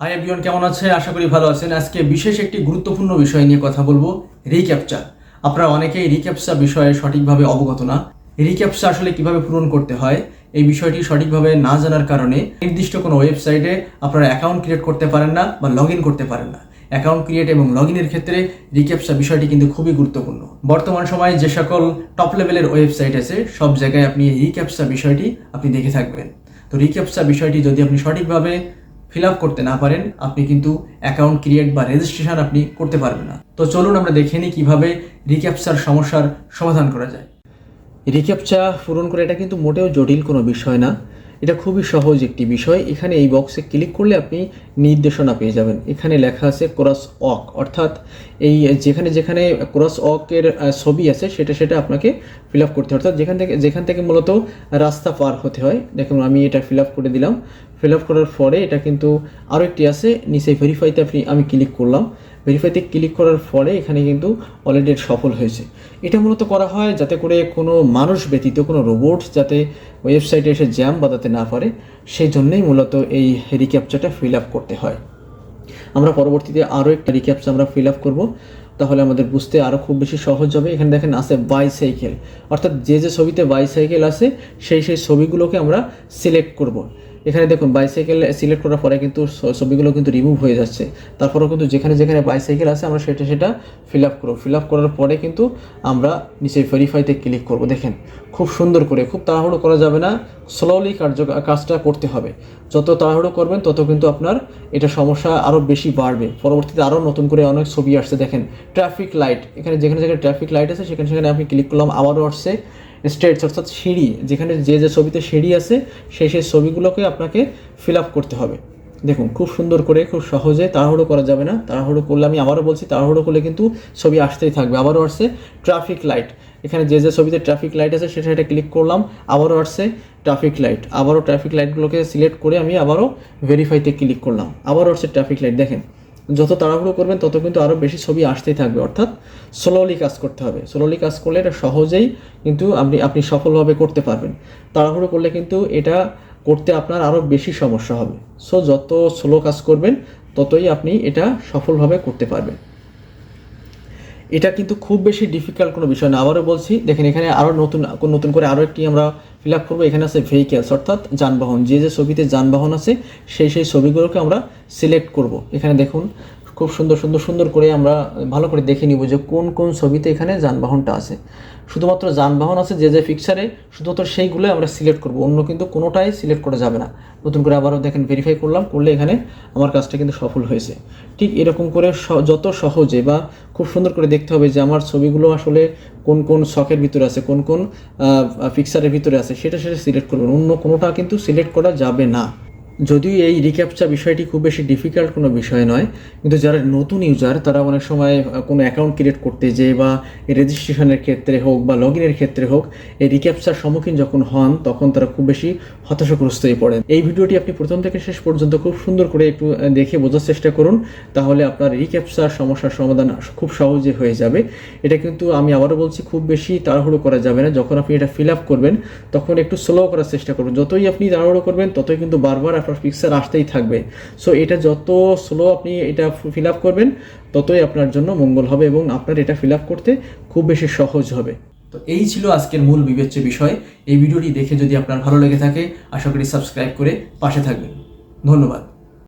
Hi everyone কেমন আছে আশা করি ভালো আছেন। আজকে বিশেষ একটি গুরুত্বপূর্ণ বিষয় নিয়ে কথা বলব রিক্যাপচা আপনারা অনেকেই রিক্যাপচা বিষয়ে সঠিকভাবে অবগত না। রিক্যাপচা আসলে কীভাবে পূরণ করতে হয়, এই বিষয়টি সঠিকভাবে না জানার কারণে নির্দিষ্ট কোনো ওয়েবসাইটে আপনারা অ্যাকাউন্ট ক্রিয়েট করতে পারেন না বা লগ ইন করতে পারেন না। অ্যাকাউন্ট ক্রিয়েট এবং লগ ইনের ক্ষেত্রে রিক্যাপচা বিষয়টি কিন্তু খুবই গুরুত্বপূর্ণ। বর্তমান সময়ে যে সকল টপ লেভেলের ওয়েবসাইট আছে, সব জায়গায় আপনি রিক্যাপচা বিষয়টি আপনি দেখে থাকবেন। তো রিক্যাপচা বিষয়টি যদি আপনি সঠিকভাবে ফিল আপ করতে না পারেন, আপনি কিন্তু অ্যাকাউন্ট ক্রিয়েট বা রেজিস্ট্রেশন আপনি করতে পারবেন না। তো চলুন আমরা দেখে নিই কীভাবে রিক্যাপচার সমস্যার সমাধান করা যায়। রিক্যাপচা পূরণ করে এটা কিন্তু মোটেও জটিল কোনো বিষয় না। এটা খুবই সহজ একটি বিষয়। এখানে এই বক্সে ক্লিক করলে আপনি নির্দেশনা পেয়ে যাবেন। এখানে লেখা আছে ক্রস অক অর্থাৎ এই যেখানে যেখানে ক্রস অকের ছবি আছে, সেটা সেটা আপনাকে ফিল আপ করতে হয়। অর্থাৎ যেখান থেকে যেখান থেকে মূলত রাস্তা পার হতে হয়, দেখুন আমি এটা ফিল আপ করে দিলাম। ফিল আপ করার পরে এটা কিন্তু আরও একটি আছে, নিচে ভেরিফাইতে আপনি, আমি ক্লিক করলাম। ভেরিফাইতে ক্লিক করার পরে এখানে কিন্তু অলরেডি সফল হয়েছে। এটা মূলত করা হয় যাতে করে কোনো মানুষ ব্যতীত, কোনো রোবট যাতে ওয়েবসাইটে এসে জ্যাম বাঁধাতে না পারে সেই জন্যই মূলত এই রিক্যাপচাটা ফিল আপ করতে হয়। আমরা পরবর্তীতে আরও একটা রিক্যাপচা আমরা ফিল আপ করব। তাহলে আমাদের বুঝতে আরও খুব বেশি সহজ হবে। এখানে দেখেন আছে বাইসাইকেল অর্থাৎ যে যে ছবিতে বাইসাইকেল আছে, সেই সেই ছবিগুলোকে আমরা সিলেক্ট করব। এখানে দেখুন বাইসাইকেল সিলেক্ট করার পরে কিন্তু ছবিগুলো কিন্তু রিমুভ হয়ে যাচ্ছে। তারপরেও কিন্তু যেখানে যেখানে বাইসাইকেল আছে, আমরা সেটা সেটা ফিল আপ করব। ফিল আপ করার পরে কিন্তু আমরা নিচে ভেরিফাইতে ক্লিক করব। দেখেন, খুব সুন্দর করে, খুব তাড়াহুড়ো করা যাবে না। স্লোলি কার্য, কাজটা করতে হবে। যত তাড়াহুড়ো করবেন, তত কিন্তু আপনার এটা সমস্যা আরও বেশি বাড়বে। পরবর্তীতে আরও নতুন করে অনেক ছবি আসছে। দেখেন ট্রাফিক লাইট এখানে যেখানে যেখানে ট্রাফিক লাইট আছে, সেখানে সেখানে আপনি ক্লিক করলাম, আবারও আসছে। স্টেটস, অর্থাৎ সিঁড়ি, যেখানে যে যে ছবিতে সিঁড়ি আছে, সেই সেই ছবিগুলোকে আপনাকে ফিল আপ করতে হবে। দেখুন, খুব সুন্দর করে, খুব সহজে তাড়াহুড়ো করা যাবে না। তাড়াহুড়ো করলে, আমি আবারও বলছি, তাড়াহুড়ো করলে কিন্তু ছবি আসতেই থাকবে। আবারও আসছে ট্রাফিক লাইট এখানে যে যে ছবিতে ট্রাফিক লাইট আছে, সেটা সেটা ক্লিক করলাম, আবারও আসছে ট্রাফিক লাইট আবারও ট্রাফিক লাইটগুলোকে সিলেক্ট করে আমি আবারও ভেরিফাইতে ক্লিক করলাম। আবারও আসছে ট্রাফিক লাইট দেখেন। যত তাড়াহুড়ো করবেন, তত কিন্তু আরও বেশি ছবি আসতেই থাকবে, অর্থাৎ স্লোলি কাজ করতে হবে। স্লোলি কাজ করলে এটা সহজেই কিন্তু আপনি আপনি সফলভাবে করতে পারবেন। তাড়াহুড়ো করলে কিন্তু এটা করতে আপনার আরও বেশি সমস্যা হবে। সো যত স্লো কাজ করবেন, ততই আপনি এটা সফলভাবে করতে পারবেন। এটা কিন্তু খুব বেশি ডিফিকাল্ট কোনো বিষয় না। আবারও বলছি, দেখেন এখানে আরও নতুন নতুন করে আরও একটি আমরা ফিল আপ করব। এখানে আছে ভেহিকেলস অর্থাৎ যানবাহন। যে যে ছবিতে যানবাহন আছে, সেই সেই ছবিগুলোকে আমরা সিলেক্ট করব। এখানে দেখুন খুব সুন্দর সুন্দর সুন্দর করে আমরা ভালো করে দেখে নিব যে কোন কোন ছবিতে এখানে যানবাহনটা আছে। শুধুমাত্র যানবাহন আছে, যে যে পিকচারে শুধুমাত্র সেইগুলোই আমরা সিলেক্ট করব। অন্য কিন্তু কোনোটাই সিলেক্ট করা যাবে না। নতুন করে আবারও দেখেন ভেরিফাই করলাম, করলে এখানে আমার কাজটা কিন্তু সফল হয়েছে। ঠিক এরকম করে যত সহজে বা খুব সুন্দর করে দেখতে হবে যে আমার ছবিগুলো আসলে কোন কোন শখের ভিতরে আছে, কোন কোন পিকচারের ভিতরে আছে, সেটা সেটা সিলেক্ট করবেন অন্য কোনোটা কিন্তু সিলেক্ট করা যাবে না। যদিও এই রিক্যাপচা বিষয়টি খুব বেশি ডিফিকাল্ট কোনো বিষয় নয়, কিন্তু যারা নতুন ইউজার তারা অনেক সময় কোনো অ্যাকাউন্ট ক্রিয়েট করতে যেয়ে বা রেজিস্ট্রেশনের ক্ষেত্রে হোক বা লগ ইনের ক্ষেত্রে হোক, এই রিক্যাপচার সম্মুখীন যখন হন, তখন তারা খুব বেশি হতাশাগ্রস্ত হয়ে পড়েন। এই ভিডিওটি আপনি প্রথম থেকে শেষ পর্যন্ত খুব সুন্দর করে একটু দেখে বোঝার চেষ্টা করুন, তাহলে আপনার রিক্যাপচার সমস্যার সমাধান খুব সহজে হয়ে যাবে। এটা কিন্তু আমি আবারও বলছি, খুব বেশি তাড়াহুড়ো করা যাবে না। যখন আপনি এটা ফিল আপ করবেন, তখন একটু স্লো করার চেষ্টা করবেন যতই আপনি তাড়াহুড়ো করবেন, ততই কিন্তু বারবার আপনার পিকচার আসতেই থাকবে। সো এটা যত স্লো আপনি এটা ফিল আপ করবেন, ততই আপনার জন্য মঙ্গল হবে এবং আপনার এটা ফিল আপ করতে খুব বেশি সহজ হবে। তো এই ছিল আজকের মূল বিবেচ্য বিষয়। এই ভিডিওটি দেখে যদি আপনার ভালো লেগে থাকে, আশা করি সাবস্ক্রাইব করে পাশে থাকবেন। ধন্যবাদ।